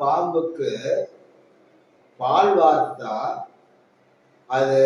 பாம்புக்கு பால் வார்த்தா அது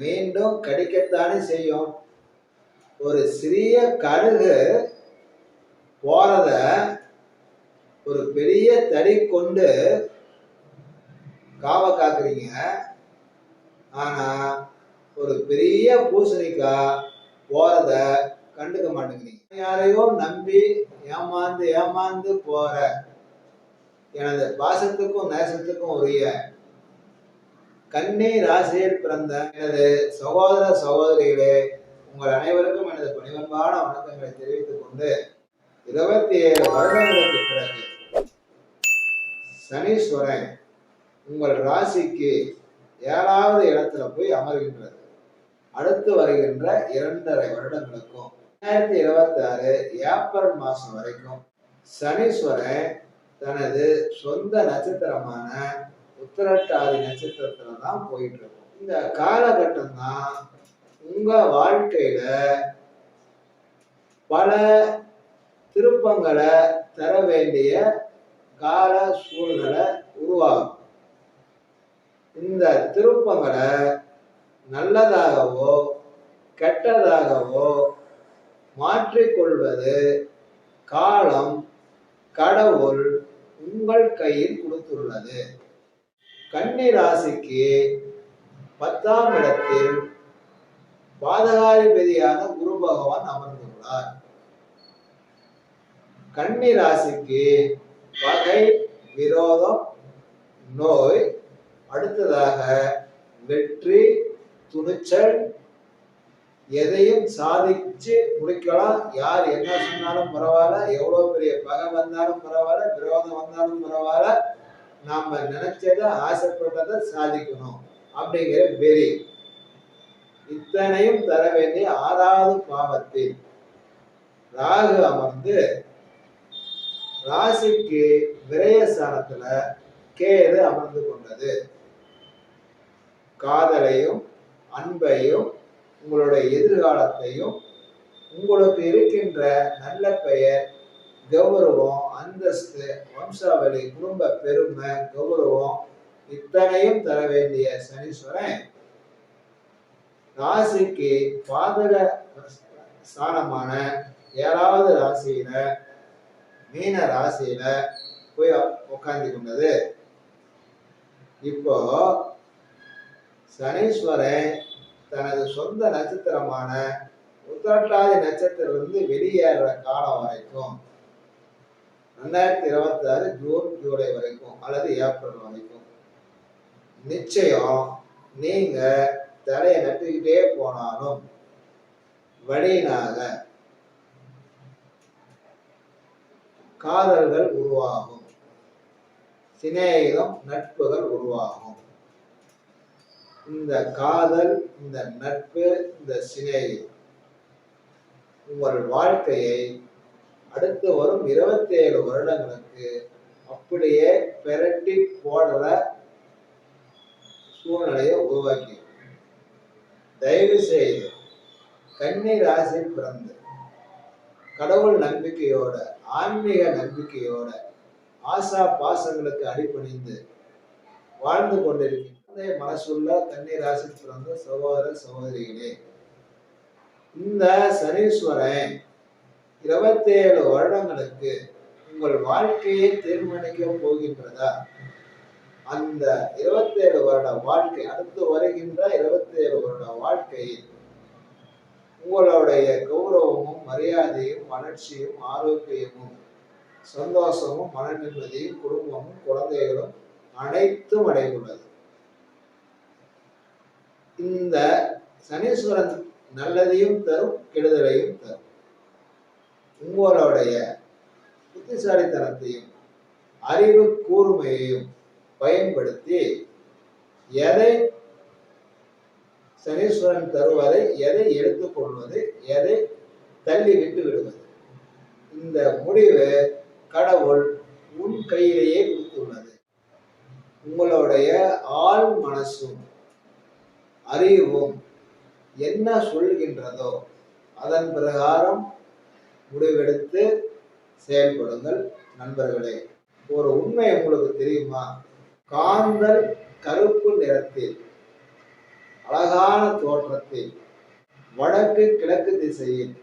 மீண்டும் கடிக்கத்தானே செய்யும். ஒரு சிறிய கழுகு போறத ஒரு பெரிய தடி கொண்டு காவ காக்குறீங்க. ஆனா ஒரு பெரிய பூசணிக்காய் போறத கண்டுக்க மாட்டேங்கிறீங்க. யாரையோ நம்பி ஏமாந்து ஏமாந்து போற எனது பாசத்துக்கும் நேசத்துக்கும் உரிய கண்ணே ராசியில் பிறந்த எனது சகோதர சகோதரிகளே உங்கள் அனைவருக்கும் எனது பணிவன்பான வணக்கங்களை தெரிவித்துக் கொண்டு இருபத்தி ஏழு வருடங்களுக்கு பிறகு சனீஸ்வரன் உங்கள் ராசிக்கு ஏழாவது இடத்துல போய் அமர்கின்றது. அடுத்து வருகின்ற இரண்டரை வருடங்களுக்கும் ரெண்டாயிரத்தி இருபத்தி ஆறு ஏப்ரல் மாசம் வரைக்கும் சனீஸ்வரன் தனது சொந்த நட்சத்திரமான உத்திரட்டாதி நட்சத்திரத்துல தான் போயிட்டு இருக்கும் இந்த காலகட்டம் தான் உங்க வாழ்க்கையில பல திருப்பங்களை தர வேண்டிய கால சூழ்நிலை உருவாகும். இந்த திருப்பங்களை நல்லதாகவோ கெட்டதாகவோ மாற்றிக்கொள்வது காலம் கடவுள் உங்கள் கையில் கொடுத்துள்ளது. கன்னி ராசிக்கு பத்தாம் இடத்தில் பாதகாதிபதியான குரு பகவான் அமர்ந்துள்ளார். கன்னி ராசிக்கு பகை விரோதம் நோய் அடுத்ததாக வெற்றி துணிச்சல் எதையும் சாதிச்சு முடிக்கலாம். யார் என்ன சொன்னாலும் பரவாயில்ல எவ்வளவு பெரிய பகை வந்தாலும் பரவாயில்ல விரோதம் வந்தாலும் பரவாயில்ல நாம நினைச்சதை ஆசைப்பட்டதை சாதிக்கணும் அப்படிங்கிற வெறி. இத்தனையும் தர வேண்டிய ஆறாவது பாவத்தில் ராகு அமர்ந்து ராசிக்கு விரயஸ்தானத்துல கேது அமர்ந்து கொண்டது. காதலையும் அன்பையும் உங்களுடைய எதிர்காலத்தையும் உங்களுக்கு இருக்கின்ற நல்ல பெயர் கௌரவம் அந்தஸ்து வம்சாவளி குடும்ப பெருமை கௌரவம் இத்தனையும் தர வேண்டிய சனீஸ்வரன் ராசிக்கு பாதக ஸ்தானமான ஏழாவது ராசியில மீன ராசியில போய் உட்கார்ந்து கொண்டது. இப்போ சனீஸ்வரன் சொந்த நட்சத்திரமான உத்திரட்டாதி நட்சத்திரத்திலிருந்து வெளியேற காலம் வரைக்கும் ரெண்டாயிரத்தி இருபத்தி ஆறு ஜூன் ஜூலை வரைக்கும் அல்லது ஏப்ரல் வரைக்கும் நிச்சயம் நீங்க தலையை நட்டுக்கிட்டே போனாலும் வழியினாக காதல்கள் உருவாகும். சிநேகிதம் நட்புகள் உருவாகும். இந்த காதல் இந்த நட்பு இந்த சிநேகிதம் உங்கள் வாழ்க்கையை அடுத்து வரும் இருபத்தி ஏழு வருடங்களுக்கு அப்படியே பெரட்டி போடுற சூழ்நிலையை உருவாக்கி. தயவு செய்து கன்னி ராசி பிறந்து கடவுள் நம்பிக்கையோட ஆன்மீக நம்பிக்கையோட ஆசா பாசங்களுக்கு அடிபணிந்து வாழ்ந்து கொண்டிருக்கின்ற மனசுள்ள தண்ணீர் ராசி பிறந்த சகோதர சகோதரிகளே. இந்த சனீஸ்வரன் இருபத்தேழு வருடங்களுக்கு உங்கள் வாழ்க்கையை தீர்மானிக்க போகின்றதா? அந்த இருபத்தேழு வருட வாழ்க்கை அடுத்து வருகின்ற இருபத்தேழு வருட வாழ்க்கையில் உங்களுடைய கௌரவமும் மரியாதையும் வளர்ச்சியும் ஆரோக்கியமும் சந்தோஷமும் மன நிம்மதியும் குடும்பமும் குழந்தைகளும் அனைத்தும் அடைந்துள்ளது. இந்த சனீஸ்வரன் நல்லதையும் தரும் கெடுதலையும் தரும். உங்களுடைய புத்திசாலித்தனத்தையும் அறிவு கூர்மையையும் பயன்படுத்தி எதை சனீஸ்வரன் தருவதை எதை எடுத்துக்கொள்வது எதை தள்ளி விட்டு விடுவது? இந்த முடிவு கடவுள் உன் கையிலேயே கொடுத்துள்ளது. உங்களுடைய ஆள் மனசும் அறிவும் என்ன சொல்கின்றதோ அதன் பிரகாரம் முடிவெடுத்து செயல்படுங்கள் நண்பர்களே. ஒரு உண்மை உங்களுக்கு தெரியுமா? காந்தல் கருப்பு நிறத்தில் அழகான தோற்றத்தில் வடக்கு கிழக்கு திசையில்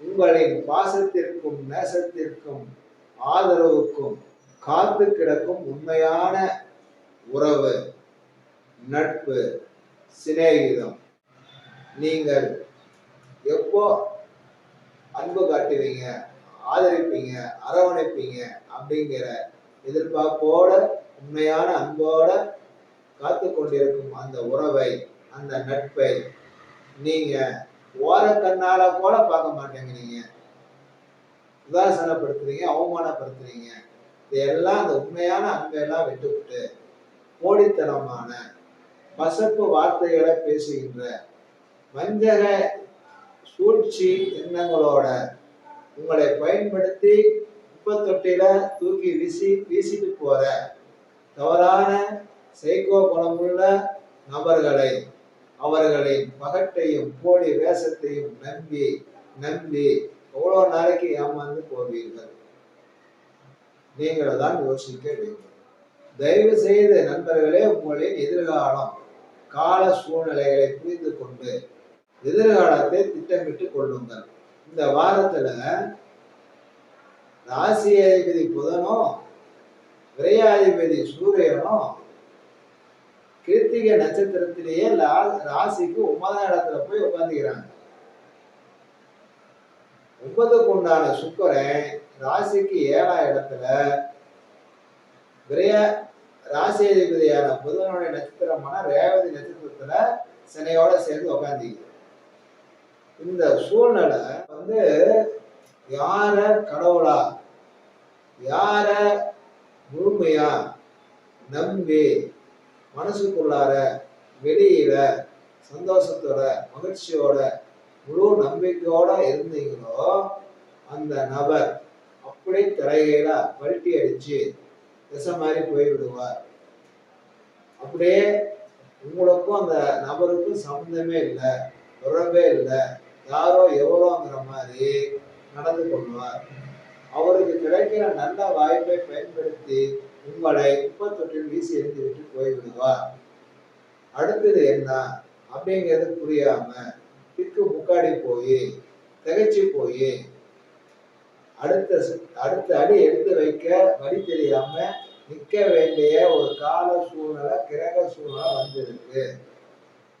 உங்களின் பாசத்திற்கும் நேசத்திற்கும் ஆதரவுக்கும் காத்து கிடக்கும் உண்மையான உறவு நட்பு சிநேகிதம். நீங்கள் எப்போ அன்பு காட்டுவீங்க ஆதரிப்பீங்க அரவணைப்பீங்க அப்படிங்கிற எதிர்பார்ப்போட உண்மையான அன்போட காத்து கொண்டிருக்கும் அந்த உறவை அந்த நட்பை நீங்க ஓர கண்ணால கூட பார்க்க மாட்டேங்கிறீங்க உதாசனப்படுத்துறீங்க அவமானப்படுத்துறீங்க. இதெல்லாம் அந்த உண்மையான அன்பையெல்லாம் விட்டுவிட்டு கோடித்தனமான பசப்பு வார்த்தைகளை பேசுகின்ற வஞ்சக சூழ்ச்சி எண்ணங்களோட உங்களை பயன்படுத்தி குப்பத்தொட்டில தூக்கி வீசி வீசிட்டு போற தவறான சைக்கோ குணமுள்ள நபர்களை அவர்களின் பகட்டையும் போலி வேஷத்தையும் நம்பி நம்பி எவ்வளோ நாளைக்கு ஏமாந்து போவீர்கள்? நீங்கள் தான் யோசிக்க வேண்டும். தயவு செய்து நண்பர்களே உங்களின் எதிர்காலம் கால சூழ்நிலைகளை புரிந்து கொண்டு எதிர்காலத்தை திட்டமிட்டு கொள்ளுங்கள். இந்த வாரத்துல ராசியாதிபதி புதனும் விரையாதிபதி சூரியனும் கிருத்திகை நட்சத்திரத்திலேயே ராசிக்கு ஒன்பதாம் இடத்துல போய் உட்காந்துக்கிறாங்க ஒன்பதுக்கு உண்டான சுக்கரன் ராசிக்கு ஏழாம் இடத்துல விரைய ராசியாதிபதியான புதனுடைய நட்சத்திரமான ரேவதி நட்சத்திரத்துல சனையோட சேர்ந்து உட்காந்துக்குது இந்த சூழ்நிலை வந்து யார கடவுளா? யார முழுமையா நம்பி மனசுக்குள்ளார வெளியில சந்தோஷத்தோட மகிழ்ச்சியோட முழு நம்பிக்கையோட இருந்தீங்களோ அந்த நபர் அப்படி திரையில பல்ட்டி அடிச்சு விஷம் மாதிரி போய்விடுவார். அப்படியே உங்களுக்கும் அந்த நபருக்கும் சம்மந்தமே இல்லை உறவே இல்லை யாரோ எவ்வளோங்கிற மாதிரி நடந்து கொள்வார். அவருக்கு கிடைக்கிற நல்ல வாய்ப்பை பயன்படுத்தி உங்களை குப்பத்தொட்டில் வீசி எறிந்து விட்டு போய்விடுவார். அடுத்தது என்ன? அப்படிங்கிறது புரியாம திக்கு முக்காடி போய் திகைச்சு போய் அடுத்த அடுத்த அடி எடுத்து வைக்க வழி தெரியாம நிற்க வேண்டிய ஒரு கால சூழ்நிலை கிரக சூழ்நிலை வந்திருக்கு.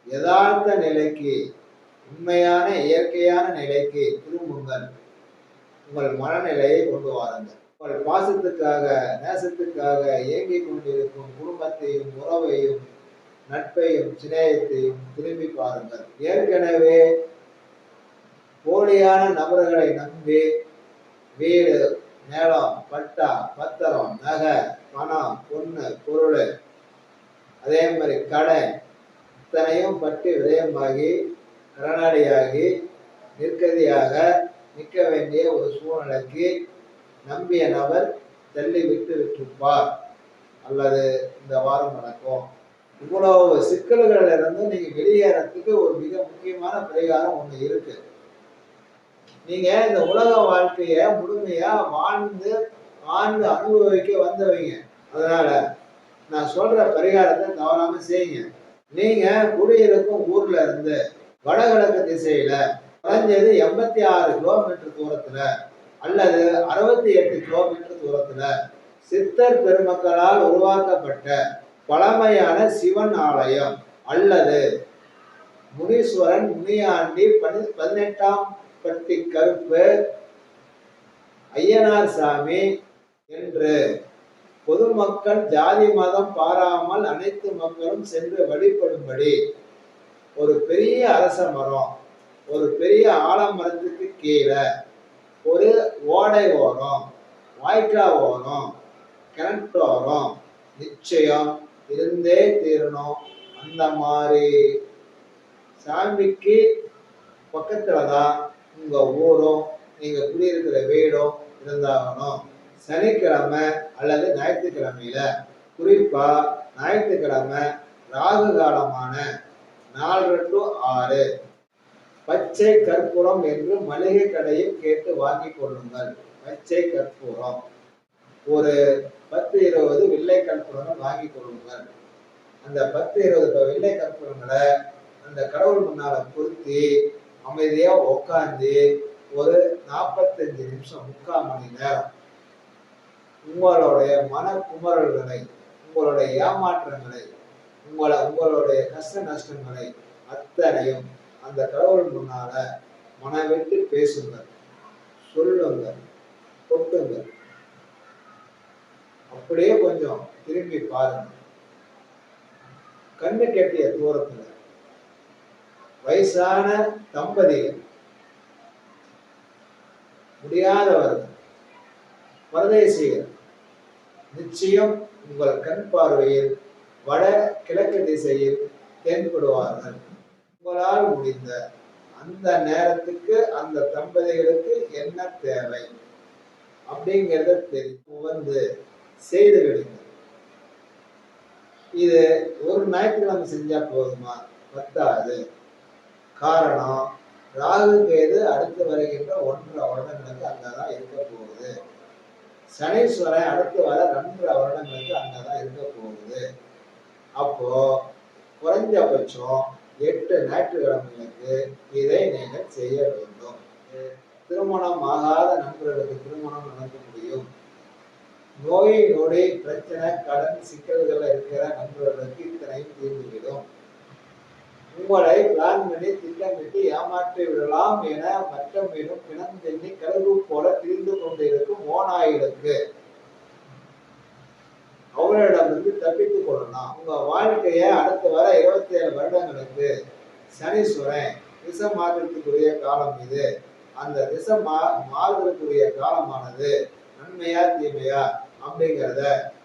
யதார்த்த நிலைக்கு உண்மையான இயற்கையான நிலைக்கு திரும்புங்கள். உங்கள் மனநிலையை கொண்டு வாருங்கள். உங்கள் பாசத்துக்காக நேசத்துக்காக இயங்கிக் கொண்டிருக்கும் குடும்பத்தையும் உறவையும் நட்பையும் சிநேகத்தையும் திரும்பி பாருங்கள். ஏற்கனவே போலியான நபர்களை நம்பி வீடு நிலம் பட்டா பத்திரம் நகை பணம் பொண்ணு பொருள் அதே மாதிரி கடன் இத்தனையும் பட்டு விதயமாகி கடனாளியாகி நிற்கதியாக நிற்க வேண்டிய ஒரு சூழ்நிலைக்கு நம்பிய நபர் தள்ளி விட்டு விட்டிருப்பார். அல்லது இந்த வாரம் நடக்கும். இவ்வளவு சிக்கல்களில் இருந்து நீங்க வெளியேறத்துக்கு ஒரு மிக முக்கியமான பரிகாரம் ஒண்ணு இருக்கு. நீங்க இந்த உலக வாழ்க்கைய முழுமையா வாழ்ந்து வாழ்ந்து அனுபவிக்க வந்தவங்க. அதனால நான் சொல்ற பரிகாரத்தை தவறாம செய்யுங்க. நீங்க குடியிருக்கும் ஊர்ல இருந்து வடகிழக்கு திசையில குறைஞ்சது எண்பத்தி ஆறு கிலோமீட்டர் தூரத்துல அல்லது அறுபத்தி எட்டு கிலோமீட்டர் தூரத்துல சித்தர் பெருமக்களால் உருவாக்கப்பட்ட பழமையான சிவன் ஆலயம் அல்லது முனீஸ்வரன் முனியாண்டி பதி பதினெட்டாம் பட்டி கருப்பு ஐயனார் சாமி என்று பொதுமக்கள் ஜாதி மதம் பாராமல் அனைத்து மக்களும் சென்று வழிபடும்படி. ஒரு பெரிய அரச மரம் ஒரு பெரிய ஆலமரத்துக்கு கீழே ஒரு ஓடை ஓரம் வாய்க்கா ஓரம் கிணற்று ஓரம் நிச்சயம் இருந்தே தீரணும் அந்த மாதிரி. சாமிக்கு பக்கத்துல தான் உங்க ஊரும் நீங்க குடியிருக்கிற வீடும் இருந்தாகணும். சனிக்கிழமை அல்லது ஞாயிற்றுக்கிழமையில குறிப்பா ஞாயிற்றுக்கிழமை ராகு காலமான நாலு டு ஆறு. பச்சை கற்பூரம் என்று மளிகை கடையில் கேட்டு வாங்கிக் கொள்ளுங்கள். பச்சை கற்பூரம். ஒரு பத்து இருபது வெள்ளை கற்பூரங்கள் வாங்கி கொள்ளுங்கள். அந்த பத்து இருபது ப- வெள்ளை கற்பூரங்களை அந்த கடவுள் முன்னால பொருத்தி அமைதியா உட்காந்து ஒரு நாற்பத்தஞ்சு நிமிஷம் முக்கால் மணி நேரம் உங்களுடைய மன குமரல்களை உங்களுடைய ஏமாற்றங்களை உங்களை உங்களுடைய கஷ்ட நஷ்டங்களை அத்தனையும் அந்த கடவுள் முன்னால மனவிட்டு பேசுங்கள் சொல்லுங்கள் கொட்டுங்கள் அப்படியே கொஞ்சம் திரும்பி பாருங்க கண்ணு கெட்டிய தூரத்துல வயசான தம்பதிகள் முடியாதவர்கள் பரதேசிகள் நிச்சயம் உங்கள் கண் பார்வையில் வட கிழக்கு திசையில் தென்படுவார்கள். உங்களால் முடிந்த அந்த நேரத்துக்கு அந்த தம்பதிகளுக்கு என்ன தேவை? அப்படிங்கிறத தெரிந்து வந்து செய்து விடுங்கள். இது ஒரு ஞாயிற்றுக்கிழமை செஞ்சா போதுமா? பத்தாது. காரணம் ராகு கேது அடுத்து வருகின்ற ஒன்றரை வருடங்களுக்கு அங்கதான் இருக்க போகுது. சனீஸ்வரன் அடுத்து வர ரெண்டரை வருடங்களுக்கு அங்கதான் இருக்க போகுது. அப்போ குறைஞ்சபட்சம் எட்டு ஞாயிற்றுக்கிழமைகளுக்கு இதை நீங்கள் செய்ய வேண்டும். திருமணம் ஆகாத நண்பர்களுக்கு திருமணம் நடக்க முடியும். நோய் நொடி பிரச்சனை கடன் சிக்கல்கள் இருக்கிற நண்பர்களுக்கு இத்தனையும் தீர்ந்துவிடும். உங்களை பிளான் பண்ணி திட்டமிட்டு ஏமாற்றி விடலாம் என மற்றம் மேலும் பிணந்தெண்ணி தென்னி கழுகு போல திரிந்து கொண்டிருக்கும் ஓநாய்களுக்கு அவர்களிடமிருந்து தப்பித்துக் கொள்ளலாம். உங்க வாழ்க்கைய அடுத்து வர இருபத்தி ஏழு வருடங்களுக்கு சனீஸ்வரன் திசை மாதத்துக்குரிய காலம் இது. அந்த திசை மா மாறுதலுக்குரிய காலமானது நன்மையா தீமையா அப்படிங்கிறத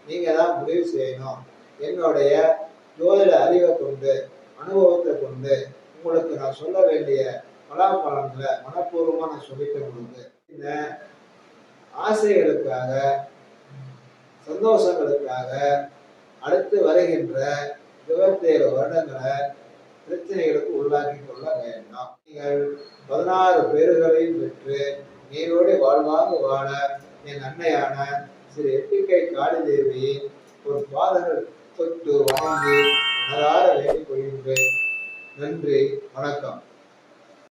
நீங்க தான் முடிவு செய்யணும். என்னுடைய ஜோதிட அறிவை கொண்டு அனுபவத்தை கொண்டு உங்களுக்கு நான் சொல்ல வேண்டிய பலாபலங்களை மனப்பூர்வமாக நான் சொல்லிட்டேன் உங்களுக்கு. இந்த ஆசைகளுக்காக சந்தோஷங்களுக்காக அடுத்து வருகின்ற இருபத்தேழு வருடங்களை பிரச்சனைகளுக்கு உள்ளாக்கி கொள்ள வேண்டாம். நீங்கள் பதினாறு பேர்களையும் பெற்று நீரோடு வாழ்வாக வாழ என் அன்னையான சிறு எட்டிக்கை காளி ஒரு பாதங்கள் தொட்டு வணங்கி மனதார வேண்டிக் கொள்கின்றேன். நன்றி வணக்கம்.